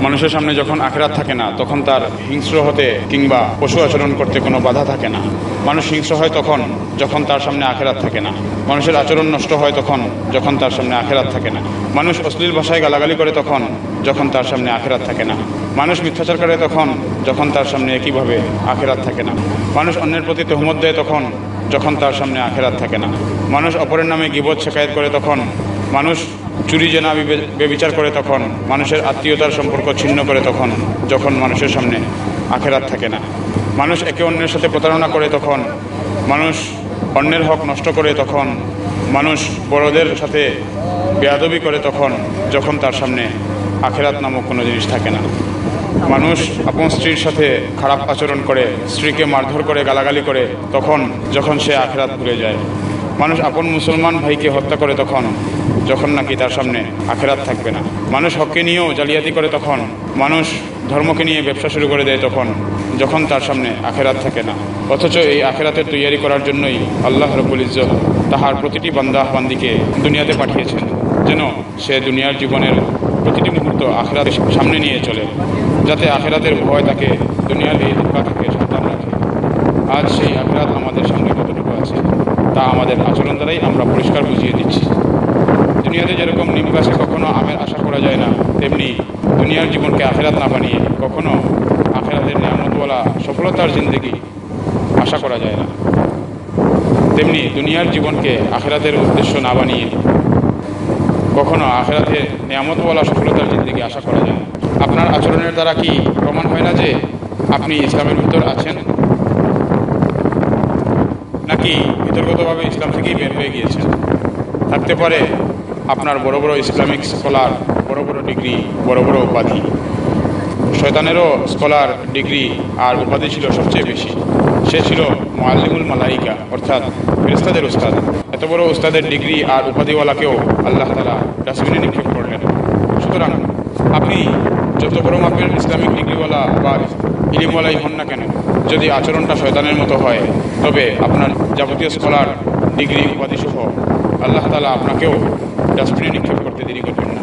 মানুষের সামনে যখন আখেরাত থাকে না, তখন তার হিংস্র হতে কিংবা পশু আচরণ করতে কোনো বাধা থাকে না। মানুষ হিংস্র হয় তখন, যখন তার সামনে আখেরাত থাকে না। মানুষের আচরণ নষ্ট হয় তখন, যখন তার সামনে আখেরাত থাকে না। মানুষ অশ্লীল ভাষায় গালাগালি করে তখন, যখন তার সামনে আখেরাত থাকে না। মানুষ মিথ্যাচার করে তখন, যখন তার সামনে একইভাবে আখেরাত থাকে না। মানুষ অন্যের প্রতি তহমত দেয় তখন, যখন তার সামনে আখেরাত থাকে না। মানুষ অপরের নামে গিবত শেখায়ত করে তখন, মানুষ চুরি জেনা বিবে- বেবিচার করে তখন, মানুষের আত্মীয়তার সম্পর্ক ছিন্ন করে তখন, যখন মানুষের সামনে আখেরাত থাকে না। মানুষ একে অন্যের সাথে প্রতারণা করে তখন, মানুষ অন্যের হক নষ্ট করে তখন, মানুষ বড়দের সাথে বেয়াদবি করে তখন, যখন তার সামনে আখেরাত নামক কোনো জিনিস থাকে না। মানুষ আপন স্ত্রীর সাথে খারাপ আচরণ করে, স্ত্রীকে মারধর করে, গালাগালি করে, তখন, যখন সে আখেরাত ভুলে যায়। মানুষ আপন মুসলমান ভাইকে হত্যা করে তখন যখন নাকি তার সামনে আখেরাত থাকবে না। মানুষ হককে নিয়েও জালিয়াতি করে তখন, মানুষ ধর্মকে নিয়ে ব্যবসা শুরু করে দেয় তখন, যখন তার সামনে আখেরাত থাকে না। অথচ এই আখেরাতের তৈয়ারি করার জন্যই আল্লাহ রবুল ইজ্জত তাহার প্রতিটি বান্দা বান্দিকে দুনিয়াতে পাঠিয়েছেন, যেন সে দুনিয়ার জীবনের প্রতিটি মুহূর্ত আখেরাতের সামনে নিয়ে চলে, যাতে আখেরাতের ভয় তাকে দুনিয়ার এই ধোকা থেকে সাবধান রাখে। আজ সেই আখেরাত আমাদের সামনে কতটুকু আছে, তা আমাদের আচরণ দ্বারাই আমরা পরিষ্কার বুঝিয়ে দিচ্ছি। যেরকম নিম গাছে কখনো আমের আশা করা যায় না, তেমনি দুনিয়ার জীবনকে আখেরাত না বানিয়ে কখনো আখেরাতের নিয়ামতওয়ালা সফলতার জিন্দগি আশা করা যায় না। তেমনি দুনিয়ার জীবনকে আখেরাতের উদ্দেশ্য না বানিয়ে কখনো আখেরাতে নিয়ামতওয়ালা সফলতার জিন্দগি আশা করা যায় না। আপনার আচরণের দ্বারা কি প্রমাণ হয় না যে আপনি ইসলামের ভিতর আছেন? নাকি ভিতরগতভাবে ইসলাম থেকেই বের হয়ে গিয়েছেন? থাকতে পারে আপনার বড় বড় ইসলামিক স্কলার বড় বড় ডিগ্রি বড় বড় উপাধি। শয়তানেরও স্কলার ডিগ্রি আর উপাধি ছিল সবচেয়ে বেশি। সে ছিল মোয়াল্লিমুল মালাইকা, অর্থাৎ ফেরেস্তাদের উস্তাদ। এত বড় উস্তাদের ডিগ্রি আর উপাধিওয়ালাকেও আল্লাহ তালা ডাস্টবিনে নিক্ষেপ করলেন। সুতরাং আপনি যত বড় মাপের ইসলামিক ডিগ্রিওয়ালা বা ইলিমওয়ালাই হন না কেন, যদি আচরণটা শয়তানের মতো হয়, তবে আপনার যাবতীয় স্কলার ডিগ্রি উপাধিসহ আল্লাহ তালা আপনাকেও ডাস্টবিনে নিক্ষেপ করতে দেরি করবেন না।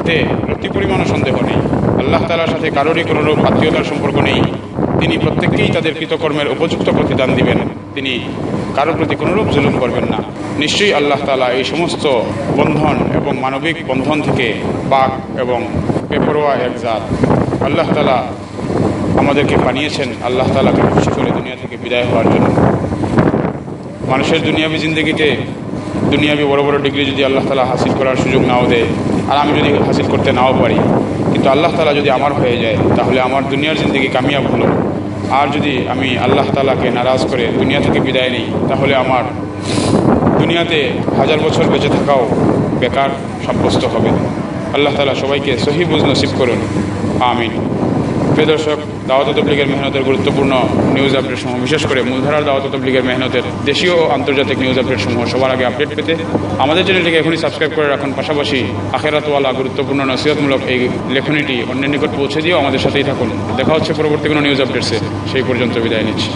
এতে প্রতি পরিমাণও সন্দেহ নেই। আল্লাহ তালার সাথে কারোরই কোনো রূপ আত্মীয়তার সম্পর্ক নেই। তিনি প্রত্যেককেই তাদের কৃতকর্মের উপযুক্ত প্রতিদান দিবেন। তিনি কারোর প্রতি কোনোরূপ জুলুম করবেন না। নিশ্চয়ই আল্লাহ তালা এই সমস্ত বন্ধন এবং মানবিক বন্ধন থেকে পাক এবং বেপরোয়া এক জাত। আল্লাহ তালা আমাদেরকে বানিয়েছেন। আল্লাহ তালাকে খুশি করে দুনিয়া থেকে বিদায় হওয়ার জন্য। মানুষের দুনিয়াবি জিন্দগিতে দুনিয়াবি বড় বড় ডিগ্রি যদি আল্লাহ তালা হাসিল করার সুযোগ নাও দেয়, আর আমি যদি হাসিল করতে নাও পারি, কিন্তু আল্লাহ তালা যদি আমার হয়ে যায়, তাহলে আমার দুনিয়ার জিন্দগি কামিয়াব হলো। আর যদি আমি আল্লাহ তালাকে নারাজ করে দুনিয়া থেকে বিদায় নিই, তাহলে আমার দুনিয়াতে হাজার বছর বেঁচে থাকাও বেকার সাব্যস্ত হবে আল্লাহ তালা সবাইকে সহি বুঝ নসিব করুন। আমিন। প্রিয় দর্শক, দাওয়াত তবলিগের মেহনতের গুরুত্বপূর্ণ নিউজ আপডেট সমূহ, বিশেষ করে মূলধারার দাওয়াত তবলিগের মেহনতের দেশীয় ও আন্তর্জাতিক নিউজ আপডেট সমূহ সবার আগে আপডেট পেতে আমাদের চ্যানেলটিকে এখনই সাবস্ক্রাইব করে রাখুন। পাশাপাশি আখেরাতওয়ালা গুরুত্বপূর্ণ নসিহতমূলক এই লেখনীটি অন্যের নিকট পৌঁছে দিয়েও আমাদের সাথেই থাকুন। দেখা হচ্ছে পরবর্তী কোনো নিউজ আপডেটসে সেই পর্যন্ত বিদায় নিচ্ছি।